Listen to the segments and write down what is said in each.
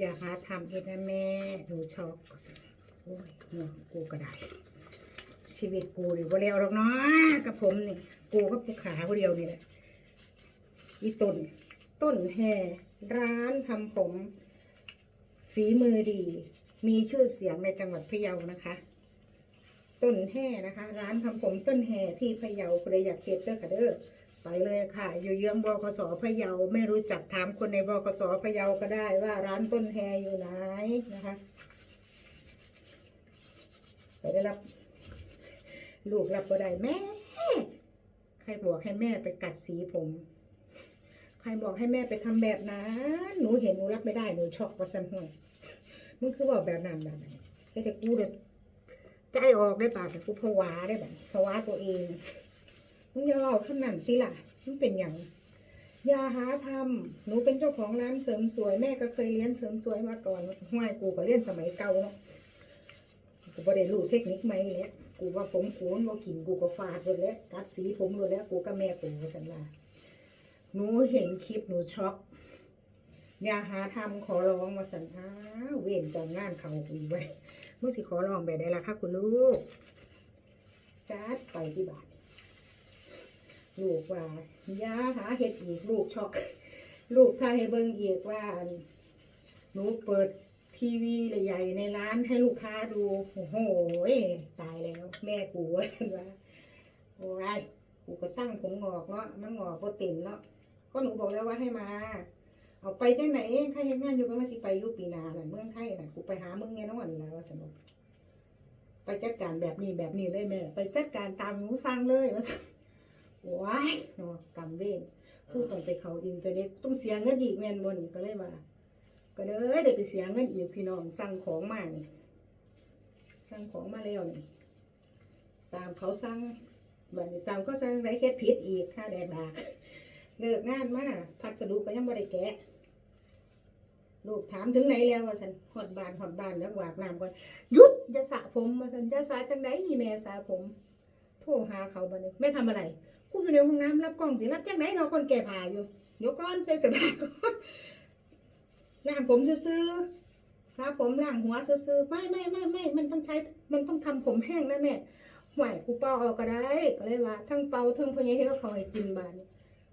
อย่าหาทำเองนะแม่หนูช็อกโอ้ยหัวกูก็ได้ชีวิตกูนี่บ่แล้วหรอกเนาะกับผมนี่กูก็ปูขาคนเดียวนี่แหละอีต้นต้นแห่ร้านทำผม ฝีมือดี มีชื่อเสียงในจังหวัดพะเยานะคะ ต้นแห่นะคะ ร้านทำผมต้นแห่ที่พะเยาใครอยากเฮ็ดเด้อค่ะเด้อ ไปเลยค่ะ อยู่เยื้องบกสพะเยาไม่รู้จักถามคนในบกสพะเยาก็ได้ว่าร้านต้นแห่อยู่ไหนนะคะไปได้รับ ลูกรับบ่ได้แม่ ใครบอกให้แม่ไปกัดสีผม ใครบอกให้แม่ไปทำแบบนั้นหนูเห็นหนูรับไม่ได้หนูช็อกว่าสันห่วยมึงคือบอกแบบนั้นแบบไหนให้แต่กูเด็ดใจออกได้ปากแต่กูผวาได้แบบผวาตัวเอง มึงอย่าเอาขนาดสิล่ะมันเป็นอย่างอย่าหาทำหนูเป็นเจ้าของร้านเสริมสวยแม่ก็เคยเรียนเสริมสวยมาก่อนห่วยกูก็เรียนสมัยเก่าเนาะกูบ่ได้รู้เทคนิคไหมเนี่ยกูว่าผมกูมันบ่กินกูก็ฟาดเลยแล้วกัดสีผมเลยแล้วกูก็แม่กูว่าสันว่าหนูเห็นคลิปหนูช็อกอย่าหาทำขอร้องมาสันอ้าเว้นตอนงานเขาคุยไว้เมื่อสิขอร้องแบบใดล่ะคะคุณลูกจัดไปที่บ้าน ลูกว่าย่าหาเห็ดอีกลูกช็อกลูกถ้าให้เบิ่งอีกว่าหนูเปิดทีวีใหญ่ในร้านให้ลูกค้าดูโอ้โหตายแล้ว แม่กูว่าฉันว่าโอ้ยกูก็สร้างผมงอกเนาะมันงอกก็เต็มเนาะก็หนูบอกแล้วว่าให้มา เอาไปจังไหนใครเห็นงานอยู่ก็มาสิไปยุปีนาแหละเมืองไทยน่ะกูไปหาเมึงแน่นอนแล้วสนุกไปจัดการแบบนี้แบบนี้เลยแม่ไปจัดการตามหนูสร้างเลยว่า ว้ายเนาะกำเวนกูต้องไปเขาอินเทอร์เน็ตต้องเสียเงินอีกแม่นบ่นี่ก็เลยว่า ก็เลยได้ไปเสียเงินอีกพี่น้องสั่งของมานี่สั่งของมาแล้วนี่ตามเขาสั่งบัดนี้ตามก็สั่งได้เฮ็ดผิดอีกค่าแดกดากเลิกงานมาพัสดุก็ยังบ่ได้แกะลูกถามถึงไหนแล้วว่าฉันหอดบานหอดบานแล้วหวากน้ำก่อนยุดอย่าสระผมมาฉันอย่าสระจังไดนี่แม่สระผม โทรหาเขาบัดนี้ไม่ทำอะไร กูอยู่ในห้องน้ำรับกล้องสิรับจังไดเนาะคนแก่ผ่าอยู่เดี๋ยวก่อนใช้เสยดาก่อนล้างผมซื่อๆสระผมล้างหัวซื่อไม่ไม่ไม่ไม่มันต้องใช้มันต้องทำผมแห้งนะแม่ห่วยกูเป่าเอาก็ได้ก็เลยว่า ทั้งเป่าทั้งพญาเฮ็ดเขาให้กินบาน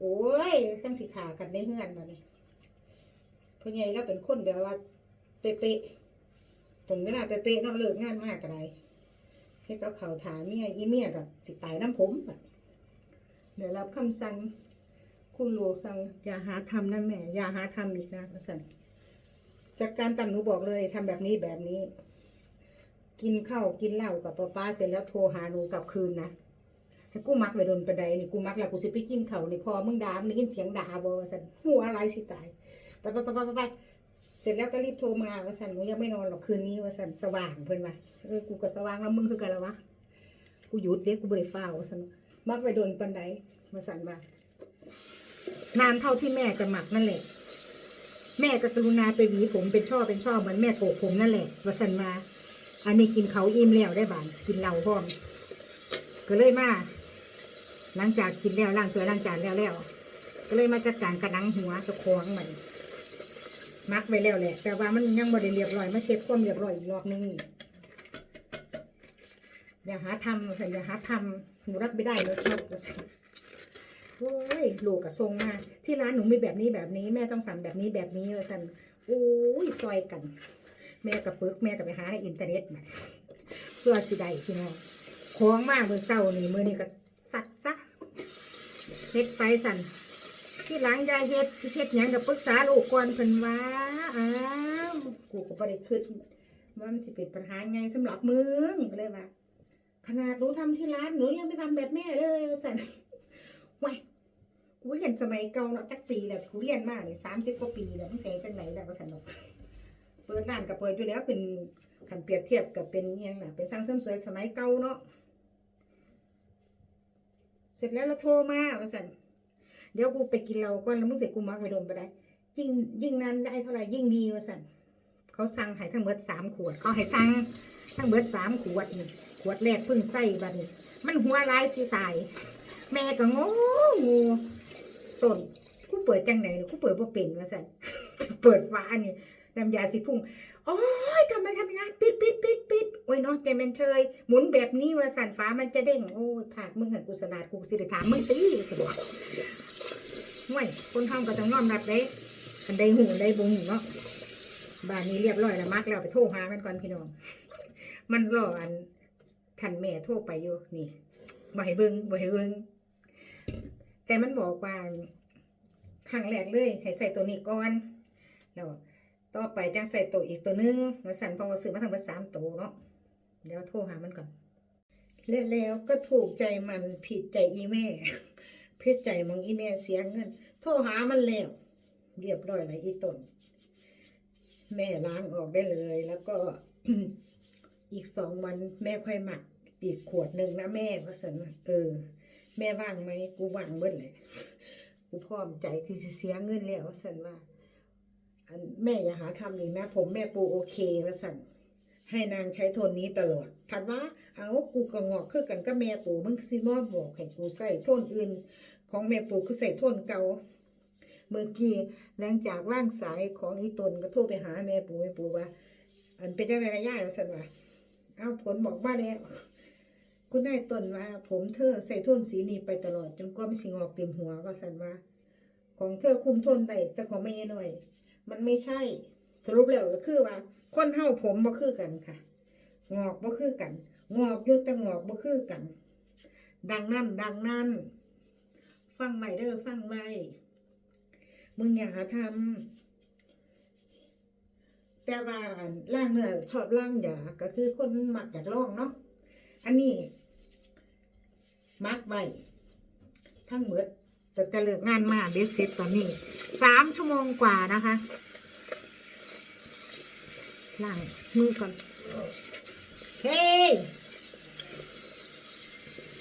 โอ้ยทั้งสิขากันได้เฮือนบานนี้พญาเราเป็นคนแบบว่าเป๊ะๆตรงนี้นะเป๊ะๆนาะเลิกงานมากก็ได้เฮ็ดกับเขาถามเมียอีเมียกับสิตายน้ำผมบัด เดี๋ยวรับคำสั่งคุณหลวงสั่งอย่าหาทำนะแม่อย่าหาทำอีกนะว่าสั่นจากการตามหนูบอกเลยทำแบบนี้แบบนี้ กินข้าวกินเหล้ากับป้าป้าเสร็จแล้วโทรหาหนูกลับคืนนะให้กูมักไปโดนประไดนี่กูมักแล้วกูสิไปกินข้าวนี่พอมึงด่ามึงได้ยินเสียงด่าบ่ว่าซั่นหัวอะไรสิตายไปไปไปไปไปไปเสร็จแล้วก็รีบโทรมาว่าซั่นหนูยังไม่นอนหรอกคืนนี้ว่าซั่นสว่างเพิ่อนว่าเออกูก็สว่างแล้วมึงคือกันแล้ววะกูหยุดเด้กูบ่ได้ฟ้าวว่าซั่น มักไปโดนปันใดว่าซั่นว่านานเท่าที่แม่จะหมักนั่นแหละ แม่ก็กรุณาไปหวีผมเป็นช่อเป็นช่อเหมือนแม่โถกผมนั่นแหละว่าซั่นมา อันนี้กินเขาอิ่มแล้วได้บานกินเหล้าพร้อม ก็เลยมาหลังจากกินแล้วล้างถ้วล้างจานแล้วแล้ว ก็เลยมาจัดการกระนังหัวตะคองมันมักไปแล้วแหละ แต่ว่ามันยังบ่ได้เรียบร้อยมาเช็ดความเรียบร้อยอีกรอบนึงนี่ อย่าหาทำสันอย่าหาทำหนูรับไม่ได้หนูชอบโอ้ยลูกกระทรงมาที่ร้านหนูมีแบบนี้แบบนี้แม่ต้องสั่งแบบนี้แบบนี้สันโอ้ยซอยกัน แม่กับปึกแม่กับไปหาในอินเทอร์เน็ตมาเพื่อสิได้พี่น้องของมากมือเศร้านี่มือนี่ก็สัดซะเฮ็ดไปสั่นที่หลังยายเฮ็ดเฮ็ดหยังกับปรึกษาลูกก่อนเพิ่นว่าอ้าวกูก็บ่ได้คิดว่ามันสิเป็นปัญหาไงสำหรับมึงก็เลยว่า ขนาดหนูทำที่ร้านหนูยังไปทำแบบแม่เลยว่าสันว้ยกูเรียนสมัยเก่าเนาะจักปีแล้วกูเรียนมานี่สามสิบกว่าปีแล้วมันแสงจังไหนแล้วว่าสันเนาะเปิดร้านกับเปิดอยู่แล้วเป็นขันเปรียบเทียบกับเป็นยังล่ะเป็นสร้างเสริมสวยสมัยเก่าเนาะเสร็จแล้วเราโทรมาว่าสันเดี๋ยวกูไปกินเราก่อนแล้วมึงเสร็จกูมักไปโดนไปได้ ยิ่งยิ่งนั้นได้เท่าไหร่ยิ่งดีว่าสันเขาสั่งให้ทั้งเบิดสามขวดเขาให้สั่งทั้งเบิดสามขวดนี่ ขวดแรกเพิ่งใส่บัดนี้มันหัวลายสิตาย แม่ก็งงงูต้นกูเปิดจังไหนกูเปิดบ่เป็นว่าสันเปิดฟ้านี่น้ำยาสีพุ่งโอ้ยทำไมทำอย่างนั้นปิดปิดปิดปิดโอ้ยเน้องเจมันเชยหมุนแบบนี้ว่าสันฟ้ามันจะเด้ง โอ้ยผากมึงหันกุสลาดกูสิได้ถามมึงตีสบอกห่วยคนทำก็ต้องน้อมรับได้อันใดหูใดบ่หูเนาะบ้านนี้เรียบร้อยแล้วมักแล้วไปโทรหามันก่อนพี่น้อง มันรออัน ท่านแม่โทรไปอยู่นี่บ่ให้เบิงบ่ให้เบิงแต่มันบอกว่าครั้งแรกเลย ให้ใส่ตัวนี้ก่อนแล้วต่อไปจังใส่ตัวอีกตัวนึงมาสั่นพอมาซื้อมาทั้งหมดสามตัวเนาะเดี๋ยวโทรหามันก่อนและแล้วก็ถูกใจมันผิดใจอีแม่ผิดใจมองอีแม่เสียเงินโทรหามันแล้วเรียบร้อยแล้วอีตนแม่ล้างออกได้เลยแล้วก็ อีกสองวันแม่ค่อยหมัก อีกขวดหนึ่งนะแม่เพราะสันเออ แม่ว่างไหมกูว่างเบิ้ลเลยกูพร้อมใจที่สิเสียเงินแล้วว่าสันว่าอันแม่อย่าหาทำอีกนะ ผมแม่ปูโอเคว่าสันให้นางใช้โทนนี้ตลอดถัดว่าเอากูก็งอกคือกันก็แม่ปูมึงซิมอบอกให้กูใส่โทนอื่น ของแม่ปูคือใส่โทนเก่าเมื่อกี้หลังจากว่างสายของอีตนก็โทรไปหาแม่ปูแม่ปูว่า อันเป็นจังไงนะย่ายว่าสันว่า เอาผลบอกมาแล้วคุณนายต้นว่า ผมเธอใส่โทนสีนี้ไปตลอด จนกว่าไม่สิงอกเต็มหัวก็สันว่า ของเธอคุมทนได้แต่ของไม่หน่อย มันไม่ใช่ สรุปแล้วก็คือว่า คนเฮาผมบ่คือกันค่ะ งอกบ่คือกัน งอกยู่แต่งอกบ่คือกัน ดังนั้น ดังนั้น ฟังใหม่เด้อฟังไว้มึงอย่าหาทำ แต่ว่าล่างเนื้อชอบล่างยาก็คือคนมักจากล่องเนาะอันนี้มักไว้ทั้งหมดจะจะเลิกงานมาเด็ดเสร็จตอนนี้สามชั่วโมงกว่านะคะล้างมือก่อนเฮ้ย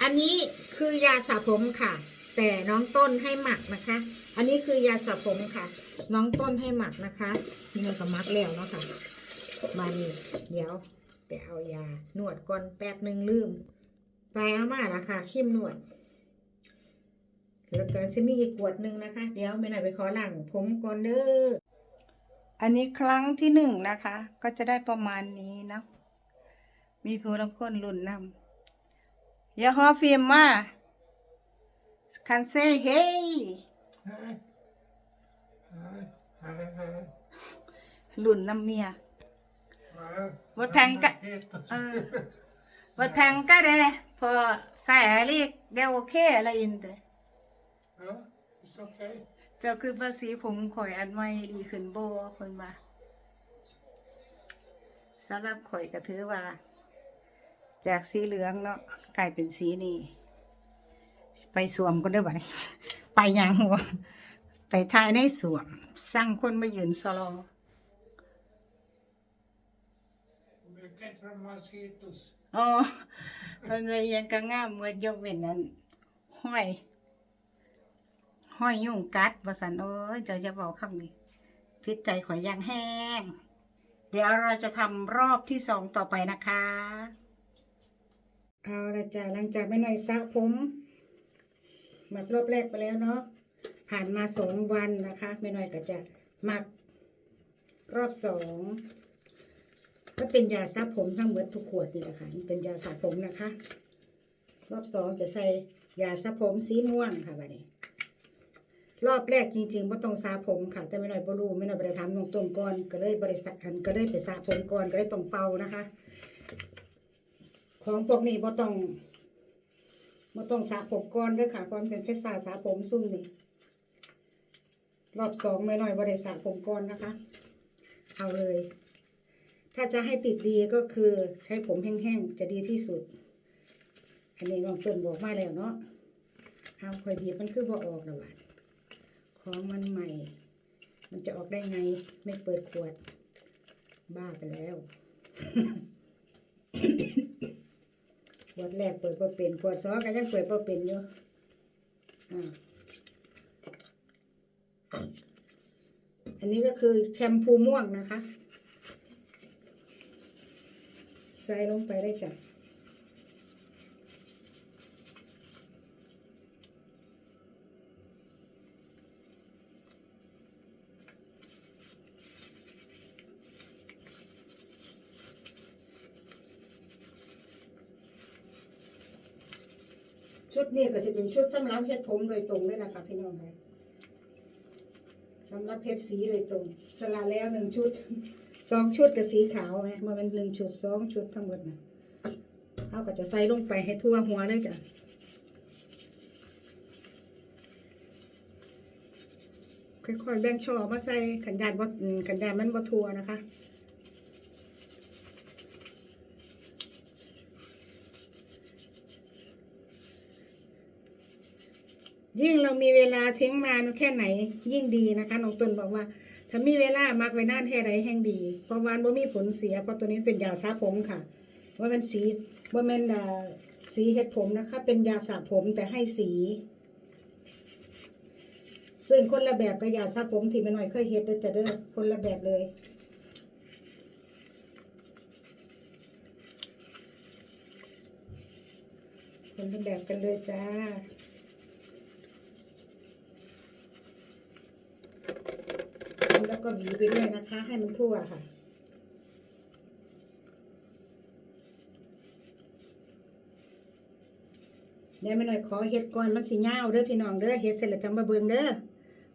อันนี้คือยาสระผมค่ะ แต่น้องต้นให้หมักนะคะ อันนี้คือยาสระผมค่ะ น้องต้นให้หมักนะคะนี่เราก็มักแล้วเนาะค่ะมานี่เดี๋ยวไปเอายานวดก่อนแป๊บหนึ่งลืม ไปเอามาละค่ะขิมนวดแล้วก็จะมีอีกขวดหนึ่งนะคะ เดี๋ยวไม่หน่อยไปขอหลังผมก่อนเด้ออันนี้ครั้งที่หนึ่งนะคะ ก็จะได้ประมาณนี้เนาะมีผู้ลำคนรุ่นนำอย่าฮอฟิล์มมาคันเซ่เฮ้ ย Hi. Hi. Hi. Hi. รุ่นนำเมีย Wow. Vad tänker- Ah. Vad tänker du på färg? Det är okej eller inte? Ja, it's okay. เจ้าคือภาษีผมข่อยอันใหม่ดีขึ้นโบคนมาสำหรับข่อยก็ถือว่า จากสีเหลืองเนาะกลายเป็นสีนี้ไปสวมก็ได้บ่เนี่ยไปยังหัว ไปทายในสวมสร้างคนมายืนสลอ อ๋อ มันเลยยังกระง่ามเมื่อยกเว้นนั้น ห้อย ห้อยยุ่งกัดว่าสันโอ้ยเจ้าจะบอกคำนี้ พิษใจข่อยยังแห้ง เดี๋ยวเราจะทำรอบที่สองต่อไปนะคะ เอาละจ้ะหลังจากไม่หน่อยสระผมหมักรอบแรกไปแล้วเนาะ ผ่านมาสองวันนะคะไม่น่อยก็จะหมักรอบสองก็เป็นยาสระผมทั้งหมดทุกขวดนี่แหละค่ะนี่เป็นยาสระผมนะคะ รอบสองจะใส่ยาสระผมสีม่วงค่ะบัดนี้ รอบแรกจริงๆว่าต้องสระผมค่ะ แต่ไม่หน่อยบรูไม่หน่อยบริทำนองต้นก่อนก็เลยบริษัทก็เลยไปสระผมก่อนก็เลยต้องเป่านะคะ ของพวกนี้บ่ต้องบ่ต้องสระผมก่อนเด้อค่ะความเป็นเฟสซาสระผมซุ่มนี่ รอบสองไม่น่อยบริษัทผมก่อนนะคะ เอาเลย ถ้าจะให้ติดดีก็คือใช้ผมแห้งๆจะดีที่สุด อันนี้น้องต้นบอกมาแล้วเนาะเอาคอยบีมันคือบ่ออกแล้วว่ะของมันใหม่ มันจะออกได้ไงไม่เปิดขวด บ้าไปแล้วขวดแรกเปิดพอเป็นขวดสองก็ยังเปิดพอเป็นอยู่อ่า อันนี้ก็คือแชมพูม่วงนะคะ ใส่ลงไปได้จ้ะชุดนี้ก็จะเป็นชุดสำหรับเช็ดผมโดยตรงเลยนะคะพี่น้องค่ะ สำหรับเพชรสีโดยตรง สละแล้วหนึ่งชุดสองชุดกับสีขาวไหมมันเป็นหนึ่งชุดสองชุดทั้งหมดนะเอาก็จะใส่ลงไปให้ทั่วหัวเลยจ้ะค่อยๆแบ่งช่อมาใส่ขันยานบ่อืมขันยานมันบ่ทั่วนะคะ ยิ่งเรามีเวลาทิ้งนานแค่ไหนยิ่งดีนะคะน้องตุนบอกว่า ถ้ามีเวลามักไว้นานแค่ไหนแห่งดีเพราะวันบ่มีผลเสียเพราะตัวนี้เป็นยาสระผมค่ะว่ามันสีว่ามันอ่าสีเห็ดผมนะคะ เป็นยาสระผมแต่ให้สี ซึ่งคนละแบบกับยาสระผมที่แม่น้อยเคยเฮ็ดเด้อจะเด้อคนละแบบเลยคนละแบบกันเลยจ้า แล้วก็หวีไปด้วยนะคะ ให้มันทั่วค่ะ เดี๋ยวไม่หน่อยขอเฮ็ดก่อนมันสิยาเด้อพี่น้องเด้อเฮ็ดเสร็จแล้วจังมาเบิงเด้อ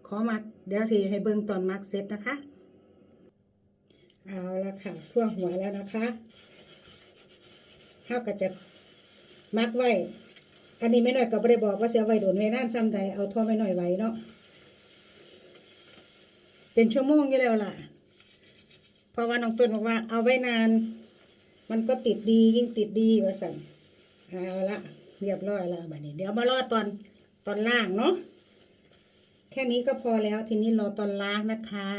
ขอมักเดี๋ยวสิให้เบิงตอนมักเสร็จนะคะ เอาละค่ะทั่วหัวแล้วนะคะข้าวก็จะมักไว้อันนี้ไม่หน่อยก็บ่ได้บอกว่าเสียไว้โดนไว้นานซ้ำใดเอาทั่วไม่หน่อยไว้เนาะ เป็นชั่วโมงอยู่แล้วล่ะ เพราะว่าน้องต้นบอกว่า เอาไว้นาน มันก็ติดดียิ่งติดดีว่าสั่นเอาละเรียบร้อยแล้วบัดนี้ เดี๋ยวมารอตอนตอนล่างเนาะแค่นี้ก็พอแล้วทีนี้รอตอนล้างนะคะ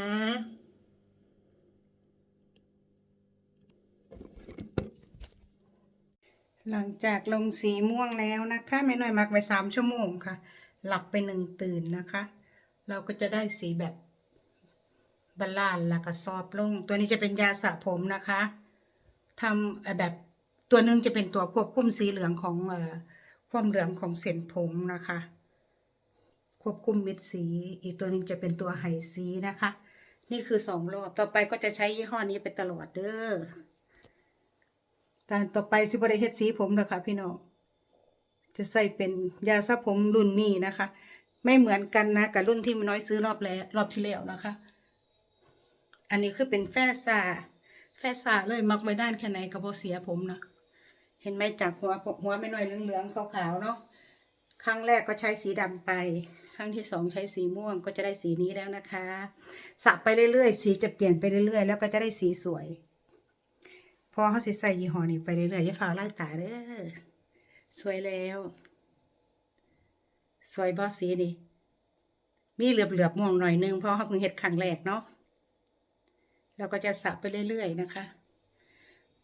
หลังจากลงสีม่วงแล้วนะคะไม่น้อยมักไว้สามชั่วโมงค่ะ หลับไปหนึ่งตื่นนะคะ เราก็จะได้สีแบบ บาลานแล้วก็ซอฟลง ตัวนี้จะเป็นยาสระผมนะคะทำแบบตัวหนึงจะเป็นตัวควบคุมสีเหลืองของอความเหลืองของเส้นผมนะคะ ควบคุมม็ดสี อีกตัวหนึงจะเป็นตัวไหสีนะคะ นี่คือสองรอบต่อไปก็จะใช้ยี่ห้อนี้ไปตลอดเด้อการต่อไปสิบริเฮ็ดสีผมนะคะพี่น้องจะใส่เป็นยาสระผมรุ่นนี้นะคะ ไม่เหมือนกันนะกับรุ่นที่มันน้อยซื้อรอบแล้วรอบที่แล้วนะคะ อันนี้คือเป็นแฟซาแฟซาเลยมักไว้ด้านแค่ไหนก็บ่เสียผมนะเห็นไหมจากหัวหัวไม่น้อยเหลืองๆขาวๆเนาะครั้งแรกก็ใช้สีดำไป ครั้งที่สองใช้สีม่วงก็จะได้สีนี้แล้วนะคะสระไปเรื่อยๆ สีจะเปลี่ยนไปเรื่อยๆ แล้วก็จะได้สีสวย พอเขาสิใส่ยี่ห้อนี้ไปเรื่อยๆอย่าฝ่าไล่ตาเด้อสวยแล้ว สวยบอสีนี่มีเหลือบๆม่วงหน่อยนึงเพราะเขาเพิ่งเฮ็ดครั้งแรกเนาะ เราก็จะสระไปเรื่อยๆนะคะ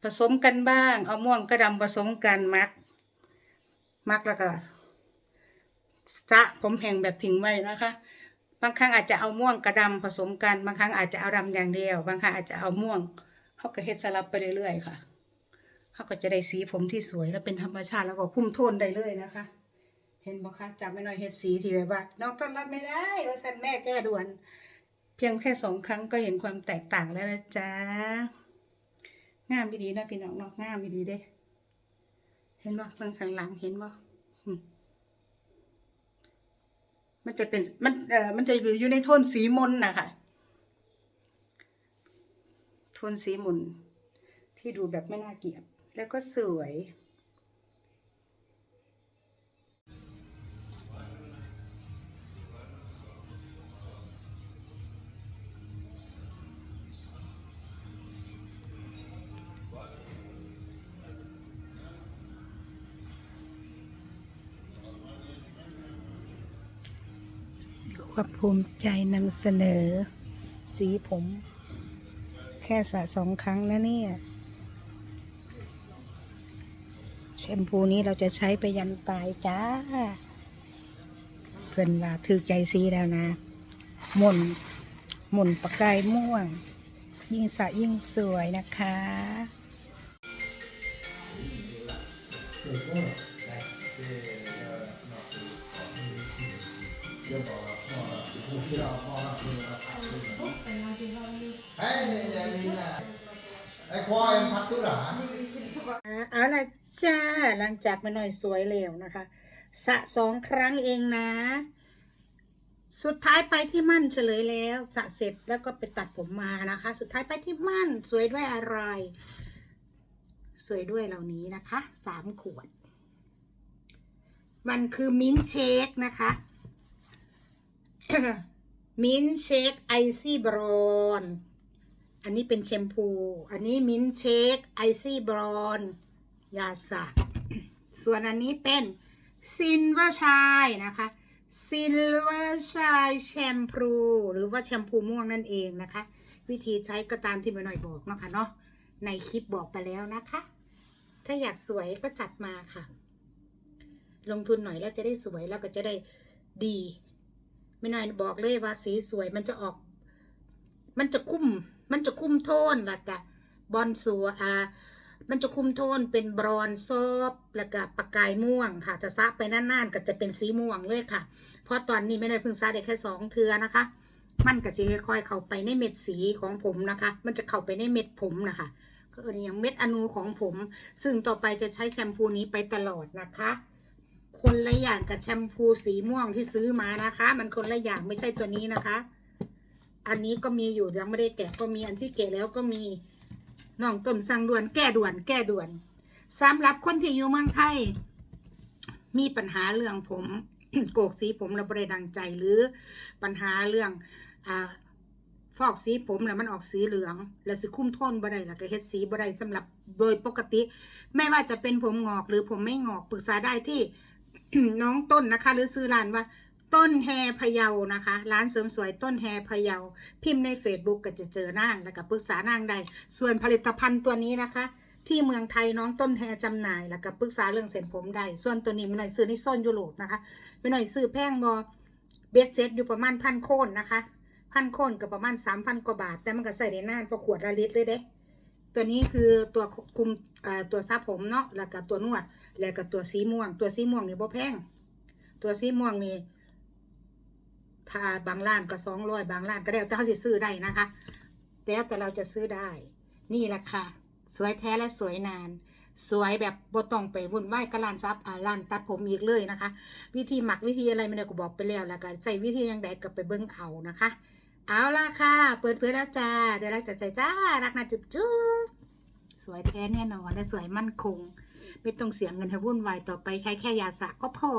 ผสมกันบ้าง เอาม่วงกระดำผสมกันมัก มักแล้วก็สะผมแห้งแบบทิ้งไว้นะคะ บางครั้งอาจจะเอาม่วงกระดำผสมกัน บางครั้งอาจจะเอาดำอย่างเดียว บางครั้งอาจจะเอาม่วงเขาก็เฮ็ดสลับไปเรื่อยๆค่ะเขาก็จะได้สีผมที่สวยและเป็นธรรมชาติแล้วก็คุ้มโทนได้เลยนะคะ เห็นบอกคะจำไม่น้อยเฮ็ดสีที่แบบว่าน้องต้อนรับไม่ได้ว่าสันแม่แก้ด่วน พียงแค่สองครั้งก็เห็นความแตกต่างแล้วนะจ๊ะ งามดีนะพี่น้องเนาะงามดีเด้ เห็นบ่เบื้องข้างหลังเห็นบ่มมันจะเป็นมันเอ่อมันจะอยู่ในโทนสีมนนะคะโทนสีมนที่ดูแบบไม่น่าเกลียดแล้วก็สวย ภูมิใจนำเสนอ สีผม แค่สระสองครั้งนะเนี่ย แชมพูนี้เราจะใช้ไปยันตายจ้า เพื่อนว่าถือใจสีแล้วนะ หมุนหมุนประกายม่วง ยิ่งสระยิ่งสวยนะคะ Hej Janina! Är kvar en faktura? อ่าเอาละจ้าหลังจากมาหน่อยสวยแล้วนะคะ สะสองครั้งเองนะ สุดท้ายไปที่มั่นเฉลยแล้วสะเสร็จแล้วก็ไปตัดผมมานะคะ สุดท้ายไปที่มั่นสวยด้วยอะไร สวยด้วยเหล่านี้นะคะสามขวด มันคือมิ้นเชคนะคะ มิ้นเชคไอซี่บรอนอันนี้เป็นแชมพู อันนี้มิ้นเชคไอซี่บรอนยาสระส่วนอันนี้เป็นซินเวอร์ชายนะคะซินเวอร์ชายแชมพูหรือว่าแชมพูม่วงนั่นเองนะคะ วิธีใช้ก็ตามที่ม่หน่อยบอกเนาะค่ะเนาะในคลิปบอกไปแล้วนะคะ ถ้าอยากสวยก็จัดมาค่ะ ลงทุนหน่อยแล้วจะได้สวยแล้วก็จะได้ดี ไม่น่อยบอกเลยว่าสีสวยมันจะออก มันจะคุ้ม มันจะคุ้มโทนแล้วก็บอลสัวอ่ามันจะคุมโทนเป็นบรอนซอบแล้วก็ปากกายม่วงค่ะแต่ซักไปนานๆก็จะเป็นสีม่วงเลยค่ะ เพราะตอนนี้ไม่ได้เพิ่งซักได้แค่สองเทือนะคะ มันก็จะค่อยๆเข้าไปในเม็ดสีของผมนะคะ มันจะเข้าไปในเม็ดผมนะคะก็อออย่างเม็ดอนูของผม ซึ่งต่อไปจะใช้แชมพูนี้ไปตลอดนะคะ คนละอย่างกับแชมพูสีม่วงที่ซื้อมานะคะ มันคนละอย่างไม่ใช่ตัวนี้นะคะ อันนี้ก็มีอยู่ยังไม่ได้แกะก็มีอันที่แกะแล้วก็มีน้องต้มสั่งด่วนแก้ด่วน แก้ด่วนสำหรับคนที่อยู่เมืองไทย มีปัญหาเรื่องผม โกกสีผมราไม่ได้ดังใจหรือปัญหาเรื่องอ่าฟอกสีผมแล้วมันออกสีเหลือง แล้วสิคุ้มโทนบ่ได้แล้วก็เฮ็ดสีบ่ได้สำหรับโดยปกติ ไม่ว่าจะเป็นผมงอกหรือผมไม่งอกปรึกษาได้ที่ น้องต้นนะคะ หรือซื้อร้านว่า ต้นแฮพะเยานะคะ ร้านเสริมสวยต้นแฮพะเยา พิมพ์ใน Facebook ก็จะเจอนางแล้วก็ปรึกษานางได้ ส่วนผลิตภัณฑ์ตัวนี้นะคะ ที่เมืองไทยน้องต้นแฮจำหน่ายแล้วก็ปรึกษาเรื่องเส้นผมได้ ส่วนตัวนี้ไม่หน่อยซื้อในโซนยุโรปนะคะไม่หน่อยซื้อแพงบอเบสเซ็ตอยู่ประมาณพันโคนนะคะพันโคนก็ประมาณสามพันกว่าบาท แต่มันก็ใส่ได้นานพอขวดละลิตรเลยเด้ตัวนี้คือตัวคุมตัวซับผมเนาะแล้วก็ตัวนวด แล้วก็ตัวสีม่วง ตัวสีม่วงนี่บ่แพง ตัวสีม่วงนี่ถ้าบางร้านก็สองร้อยบางร้านก็แล้วแต่เขาสิซื้อได้นะคะแล้วแต่เราจะซื้อได้ นี่แหละค่ะ สวยแท้และสวยนาน สวยแบบบ่ต้องไปวุ่นวายกับร้านซับอ่าร้านตัดผมอีกเลยนะคะ วิธีหมักวิธีอะไรไม่ได้ก็บอกไปแล้วแล้วก็ใส่วิธียังไงก็ไปเบิ้งเอานะคะ เอาล่ะค่ะ เปิดเผยแล้วจ้าเดี๋ยวรักจัดใจจ้ารักนะจุ๊บจุ๊บสวยแท้แน่นอนและสวยมั่นคง ไม่ต้องเสียเงินให้วุ่นวายต่อไปใช้แค่ยาสระก็พอ